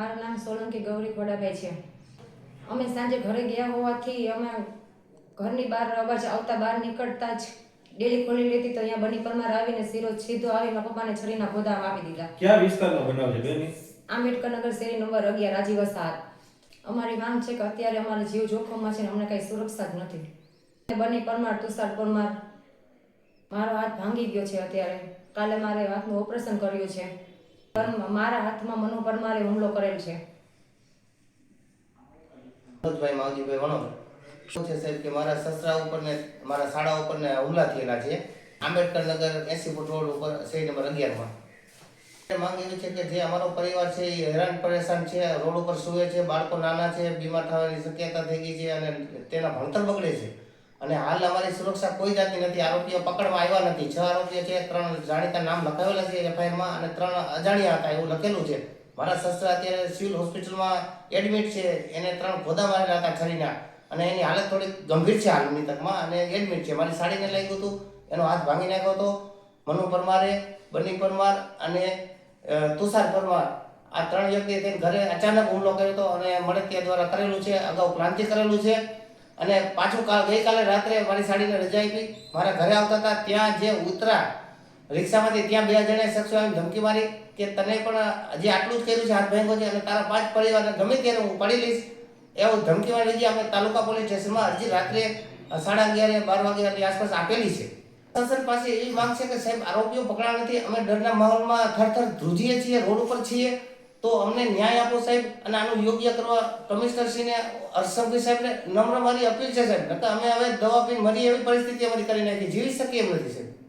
મારું નામ સોલંકી ગૌરી ખોડાભાઈ છે. અમે સાંજે ઘરે ગયા હોવાથી અમે ઘરની બહાર અવાજ આવતા બહાર નીકળતા જ ડેલી ખોલી લેતી તો અહીંયા બની પરમાર આવીને સીરો સીધો આવી મારા પપ્પાને છરીના ગોદામ આપી દીધા. ક્યાં વિસ્તારનો બનાવ છે બેન? આંબેડકર નગર શેરી નંબર અગિયાર રાજીવ વસાહત. અમારી માંગ છે કે અત્યારે અમારે જીવ જોખમમાં છે ને અમને કાંઈ સુરક્ષા જ નથી. બની પરમાર તુષાર પરમાર. મારો હાથ ભાંગી ગયો છે અત્યારે. કાલે મારે હાથનું ઓપરેશન કર્યું છે. મારા હાથમાં મનુ પરમારે હુમલો કરેલ છે. મનોજભાઈ માવજીભાઈ વણોર શું છે સાહેબ કે મારા સસરા ઉપર ને મારા શાળા ઉપર ને હુમલા થયેલા છે? Ambedkar Nagar AC foot road ઉપર શેરી નંબર અગિયારમાં. માંગ એવી છે કે જે અમારો પરિવાર છે એ હેરાન પરેશાન છે, રોડ ઉપર સૂવે છે, બાળકો નાના છે, બીમાર થવાની શક્યતા થઈ ગઈ છે અને તેના ભણતર બગડે છે. અને હાલ અમારી સુરક્ષા કોઈ જાતની નથી. આરોપીઓ પકડવા આવ્યા નથી. છ આરોપીઓ છે, ત્રણ જાણીતા નામ લખાવેલા છે એફઆઈઆરમાં અને ત્રણ અજાણ્યા હતા એવું લખેલું છે. મારા સસરા અત્યારે સિવિલ હોસ્પિટલમાં એડમિટ છે. એને ત્રણ ગોદા મારેલા હતા છરીના અને એની હાલત થોડી ગંભીર છે હાલની તકમાં અને એડમિટ છે. મારી સાડીને લાગ્યું હતું. એનો હાથ ભાંગી નાખ્યો હતો. મનુ પરમારે, બની પરમાર અને તુષાર પરમાર. આ ત્રણ વ્યક્તિએ ઘરે અચાનક હુમલો કર્યો હતો અને મળતિયા દ્વારા કરેલું છે. અગાઉ ક્રાંતિ કરેલું છે. અને પાછું કાલ ગઈકાલે રાત્રે મારી સાડીને રજા આપી. મારા ઘરે આવતા હતા, ત્યાં જે ઉતરા, રિક્ષામાંથી ત્યાં બે જણે શખ્સો આવીને ધમકી મારી કે તને પણ હજી આટલું જ કર્યું છે હાથ ભાંગો છે અને તારા પાંચ પરિવારને ગમે ત્યારે હું પડી લઈશ. એવું ધમકી મારી લીધી અમે તાલુકા પોલીસ સ્ટેશનમાં અરજી રાત્રે સાડા અગિયારે, બાર વાગ્યાની આસપાસ આપેલી છે. શાસન પાસે એવી માંગ છે કે સાહેબ, આરોપીઓ પકડા નથી, અમે ડરના માહોલમાં થરથર ધ્રુજીએ છીએ, રોડ ઉપર છીએ. તો અમને ન્યાય આપો સાહેબ અને આનું યોગ્ય કરવા કમિશનરશ્રીને હર્ષભાઈ સાહેબને નમ્ર મારી અપીલ છે સાહેબ. નકર અમે હવે દવા પીને મરી એવી પરિસ્થિતિ અમારી કરી નાખી. જીવી શકીએ એમ નથી સાહેબ.